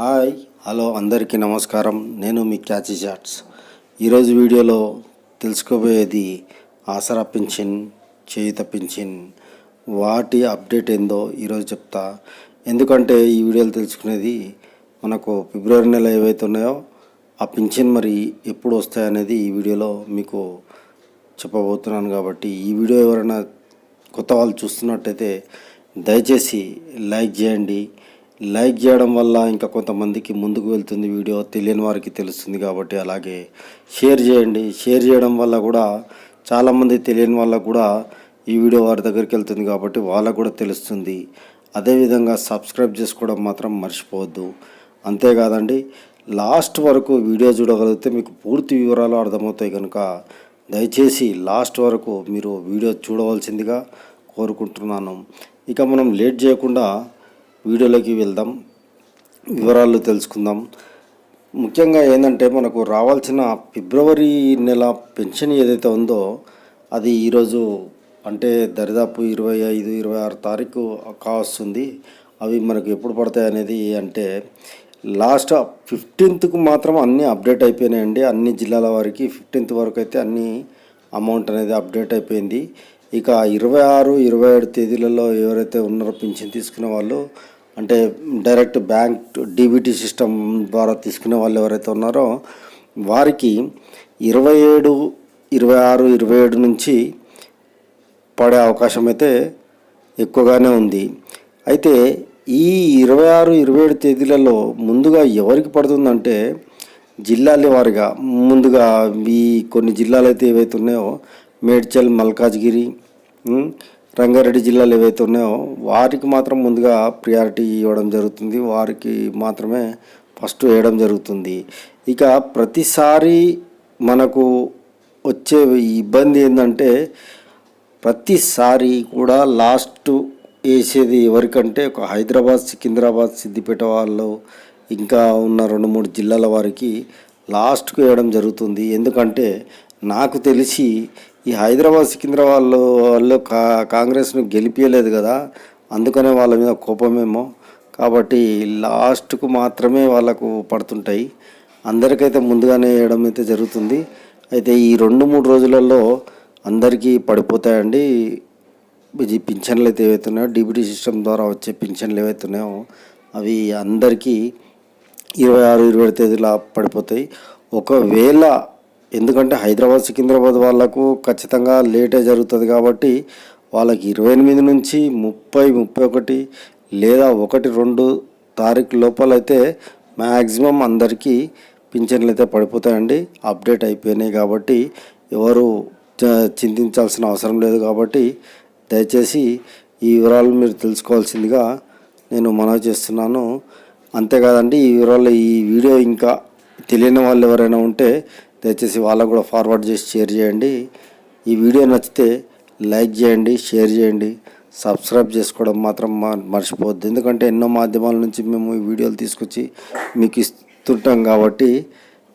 Hi hello అందరికీ నమస్కారం. నేను మీ క్యాచీ చాట్స్. ఈరోజు వీడియోలో తెలుసుకోబోయేది ఆసరా పింఛన్ చేయుత పింఛన్ వాటి అప్డేట్ ఏందో ఈరోజు చెప్తా. ఎందుకంటే ఈ వీడియోలు తెలుసుకునేది మనకు ఫిబ్రవరి నెల ఏవైతే ఉన్నాయో ఆ పింఛన్ మరి ఎప్పుడు వస్తాయనేది ఈ వీడియోలో మీకు చెప్పబోతున్నాను కాబట్టి ఈ వీడియో ఎవరైనా కొత్త వాళ్ళు చూస్తున్నట్టయితే దయచేసి లైక్ చేయండి. లైక్ చేయడం వల్ల ఇంకా కొంతమందికి ముందుకు వెళ్తుంది వీడియో తెలియని వారికి తెలుస్తుంది కాబట్టి అలాగే షేర్ చేయండి. షేర్ చేయడం వల్ల కూడా చాలామంది తెలియని వాళ్ళకు కూడా ఈ వీడియో వారి దగ్గరికి వెళ్తుంది కాబట్టి వాళ్ళకు కూడా తెలుస్తుంది. అదేవిధంగా సబ్స్క్రైబ్ చేసుకోవడం మాత్రం మర్చిపోవద్దు. అంతేకాదండి లాస్ట్ వరకు వీడియో చూడగలిగితే మీకు పూర్తి వివరాలు అర్థమవుతాయి కనుక దయచేసి లాస్ట్ వరకు మీరు వీడియో చూడవలసిందిగా కోరుకుంటున్నాను. ఇక మనం లేట్ చేయకుండా వీడియోలోకి వెళ్దాం. వివరాలు తెలుసుకుందాం. ముఖ్యంగా ఏంటంటే మనకు రావాల్సిన ఫిబ్రవరి నెల పెన్షన్ ఏదైతే ఉందో అది ఈరోజు అంటే దరిదాపు ఇరవై ఐదు ఇరవై ఆరు తారీఖు కావస్తుంది అవి మనకు ఎప్పుడు పడతాయి అనేది అంటే లాస్ట్ ఫిఫ్టీన్త్కు మాత్రం అన్నీ అప్డేట్ అయిపోయినాయండి. అన్ని జిల్లాల వారికి ఫిఫ్టీన్త్ వరకు అయితే అన్ని అమౌంట్ అనేది అప్డేట్ అయిపోయింది. ఇక ఇరవై ఆరు ఇరవై ఏడు తేదీలలో ఎవరైతే ఉన్నారో పింఛన్ తీసుకునే వాళ్ళు అంటే డైరెక్ట్ బ్యాంక్ డీబీటీ సిస్టమ్ ద్వారా తీసుకునే వాళ్ళు ఎవరైతే ఉన్నారో వారికి ఇరవై ఏడు ఇరవై ఆరు ఇరవై ఏడు నుంచి పడే అవకాశం అయితే ఎక్కువగానే ఉంది. అయితే ఈ ఇరవై ఆరు ఇరవై ఏడు తేదీలలో ముందుగా ఎవరికి పడుతుందంటే జిల్లాల వారిగా. ముందుగా ఈ కొన్ని జిల్లాలు అయితే ఏవైతే ఉన్నాయో మేడ్చల్ మల్కాజ్గిరి రంగారెడ్డి జిల్లాలు ఏవైతే ఉన్నాయో వారికి మాత్రం ముందుగా ప్రియారిటీ ఇవ్వడం జరుగుతుంది. వారికి మాత్రమే ఫస్ట్ వేయడం జరుగుతుంది. ఇక ప్రతిసారి మనకు వచ్చే ఇబ్బంది ఏంటంటే ప్రతిసారి కూడా లాస్ట్ వేసేది ఎవరికంటే ఒక హైదరాబాద్ సికింద్రాబాద్ సిద్దిపేట వాళ్ళు ఇంకా ఉన్న రెండు మూడు జిల్లాల వారికి లాస్ట్కు వేయడం జరుగుతుంది. ఎందుకంటే నాకు తెలిసి ఈ హైదరాబాద్ సికింద్రాబాద్లో వాళ్ళు కా కాంగ్రెస్ను గెలిపించలేదు కదా అందుకనే వాళ్ళ మీద కోపమేమో. కాబట్టి లాస్ట్కు మాత్రమే వాళ్ళకు పడుతుంటాయి. అందరికైతే ముందుగానే వేయడం అయితే జరుగుతుంది. అయితే ఈ రెండు మూడు రోజులలో అందరికీ పడిపోతాయండి. ఈ పింఛన్లు అయితే ఏవైతున్నాయో డీబీటీ సిస్టమ్ ద్వారా వచ్చే పింఛన్లు ఏవైతున్నాయో అవి అందరికీ ఇరవై ఆరు ఇరవై ఏడు తేదీలా పడిపోతాయి. ఒకవేళ ఎందుకంటే హైదరాబాద్ సికింద్రాబాద్ వాళ్ళకు ఖచ్చితంగా లేటే జరుగుతుంది కాబట్టి వాళ్ళకి ఇరవై ఎనిమిది నుంచి ముప్పై ముప్పై ఒకటి లేదా ఒకటి రెండు తారీఖు లోపలైతే మ్యాక్సిమం అందరికీ పింఛన్లు అయితే పడిపోతాయండి. అప్డేట్ అయిపోయినాయి కాబట్టి ఎవరు చ- చింతించాల్సిన అవసరం లేదు కాబట్టి దయచేసి ఈ వివరాలు మీరు తెలుసుకోవాల్సిందిగా నేను మనవి చేస్తున్నాను. అంతేకాదండి ఈ వివరాలు ఈ వీడియో ఇంకా తెలియని వాళ్ళు ఎవరైనా ఉంటే దయచేసి వాళ్ళకు కూడా ఫార్వర్డ్ చేసి షేర్ చేయండి. ఈ వీడియో నచ్చితే లైక్ చేయండి షేర్ చేయండి. సబ్స్క్రైబ్ చేసుకోవడం మాత్రం మ- మర్చిపోవద్దు. ఎందుకంటే ఎన్నో మాధ్యమాల నుంచి మేము ఈ వీడియోలు తీసుకొచ్చి మీకు ఇస్తుంటాం కాబట్టి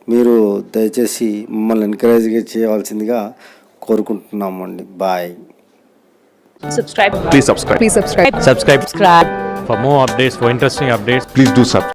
మీరు దయచేసి మమ్మల్ని ఎంకరేజ్గా చేయవలసిందిగా కోరుకుంటున్నామండి. Bye subscribe. Please subscribe. please subscribe. Subscribe. Subscribe. For more updates, for interesting updates. Please do subscribe.